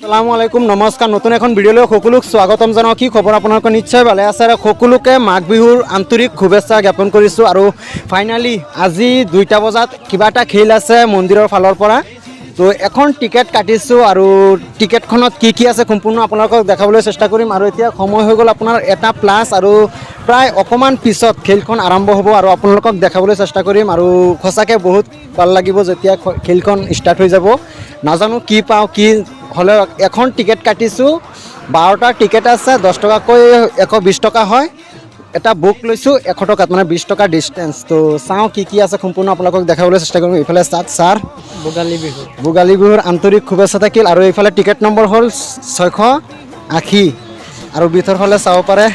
আসসালামু আলাইকুম নমস্কাৰ নতুন এখন ভিডিঅ'লৈ সকলোক স্বাগতম জনাওঁ। কি খবৰ আপোনালোকৰ? নিশ্চয় ভালে আছে আৰু সকলোকে মাঘ বিহুৰ আন্তৰিক শুভেচ্ছা জ্ঞাপন কৰিছোঁ। আৰু ফাইনেলি আজি দুইটা বজাত কিবা এটা খেল আছে মন্দিৰৰ ফালৰ পৰা। তো এখন টিকেট কাটিছোঁ আৰু টিকেটখনত কি কি আছে সম্পূৰ্ণ আপোনালোকক দেখাবলৈ চেষ্টা কৰিম। আৰু এতিয়া সময় হৈ গ'ল আপোনাৰ এটা প্লাছ আৰু প্ৰায় অকণমান পিছত খেলখন আৰম্ভ হ'ব আৰু আপোনালোকক দেখাবলৈ চেষ্টা কৰিম। আৰু সঁচাকৈ বহুত ভালো লাগিব যেতিয়া খেলখন ষ্টাৰ্ট হৈ যাব। নাজানো কি পাওঁ, কি হ'লেও এখন টিকেট কাটিছোঁ। বাৰটা টিকেট আছে, দহ টকাকৈ এশ বিছ টকা হয়। এটা বুক লৈছোঁ এশ টকাত মানে বিছ টকা ডিষ্টেঞ্চ তো চাওঁ কি কি আছে সম্পূৰ্ণ আপোনালোকক দেখাবলৈ চেষ্টা কৰিম এইফালে চাওক ছাৰ ভোগালী বিহু। ভোগালী বিহুৰ আন্তৰিক শুভেচ্ছা থাকিল। আৰু এইফালে টিকেট নম্বৰ হ'ল ছয়শো আশী। আৰু ভিতৰ ফালে চাব পাৰে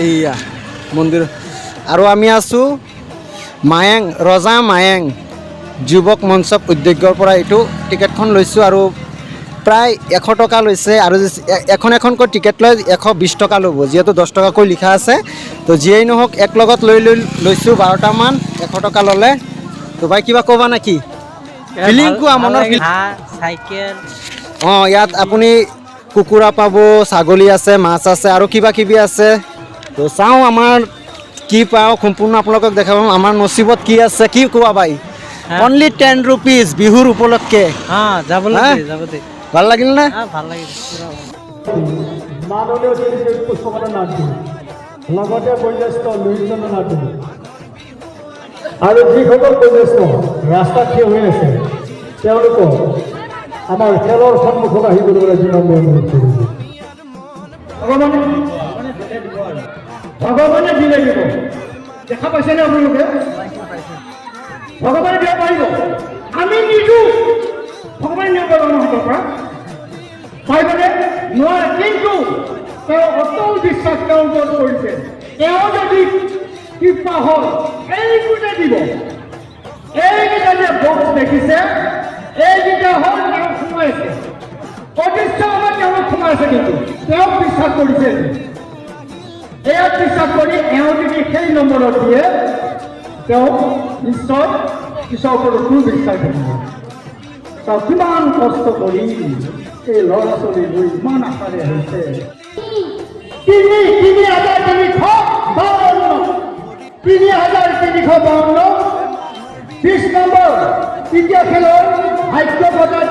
এইয়া মন্দিৰ। আৰু আমি আছোঁ মায়েং ৰজা মায়েং যুৱক মঞ্চ উদ্যোগৰ পৰা এইটো টিকেটখন লৈছোঁ। আৰু প্ৰায় এশ টকা লৈছে আৰু এখন এখনকৈ টিকেট লৈ এশ বিছ টকা ল'ব যিহেতু দহ টকাকৈ লিখা আছে। তো যিয়েই নহওক এক লগত লৈ লৈ লৈছোঁ বাৰটামান এশ টকা ল'লে। তো ভাই কিবা ক'বা নেকি? ফিলিং কোৱা মনৰ অঁ ইয়াত আপুনি কুকুৰা পাব ছাগলী আছে মাছ আছে আৰু কিবা কিবি আছে। তো চাওঁ আমাৰ কি পাওঁ সম্পূৰ্ণ আপোনালোকক দেখাব আমাৰ নচিবত কি আছে কি কোৱা বাই অনলি টেন ৰুপিজ বিহুৰ উপলক্ষে? যাব ভালো লাগিল নে? হা ভালো লাগিছে পুৰা মাননীয় শ্ৰী পুষ্পকতা নাথ লগতে বয়োজ্যেষ্ঠ লোহিতচন্দ্ৰ নাথ আৰু যিসকল বয়োজ্যেষ্ঠ ৰাস্তাত থিয় হৈ আছে তেওঁলোকক আমাৰ খেলৰ সন্মুখত আহিবলৈ বিনম্ৰ অনুৰোধ কৰিছোঁ ভগৱানে ভগৱানে দিলে দিব। দেখা পাইছেনে আপোনালোকে? ভগৱানে দিব পাৰিব। আমি নিদিওঁ। কৰিব প্ৰতিষ্ঠা আমাৰ তেওঁক বিশ্বাস কৰিছে। এয়াক বিশ্বাস কৰি এওঁ যদি সেই নম্বৰত দিয়ে। তেওঁ নিশ্চয় ঈশ্বৰৰ ওপৰত কোনো বিশ্বাস চাওক কিমান কষ্ট কৰি এই ল'ৰা ছোৱালীবোৰ ইমান আশাৰে আহিছে তিনি তিনি তিনিশ তিনি তিনিশ নম্বৰ তৃতীয় ভাগ্য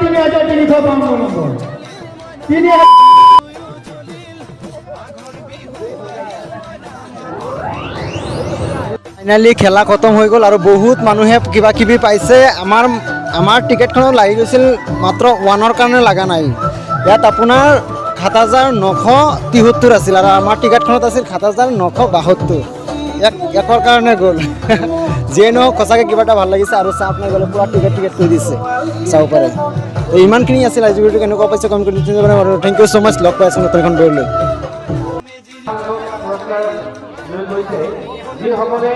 তিনি তিনিশ তিনি খেলা খতম হৈ গ'ল আৰু বহুত মানুহে কিবা কিবি পাইছে। আমাৰ আমাৰ টিকেটখনত লাগি গৈছিল মাত্ৰ ওৱানৰ কাৰণে লগা নাই। ইয়াত আপোনাৰ সাত হাজাৰ নশ তিয়াসত্তৰ আছিল আৰু আমাৰ টিকেটখনত আছিল সাত হাজাৰ নশ বাসত্তৰ। এক একৰ কাৰণে গ'ল। যিয়ে নহওক, সঁচাকৈ কিবা এটা ভালো লাগিছে আৰু চাহ আপোনাৰ গ'লে পূৰা টিকেট টিকেট কৰি দিছে। চাব পাৰে। তো ইমানখিনি আছিল আজি ভিডিঅ'টো, কেনেকুৱা পাইছে কমেণ্ট কৰি thank you so' much log পাই আছোঁ নতুন এখন ভিডিঅ' লৈ পুৰস্কাৰ লৈ গৈছে যিসকলে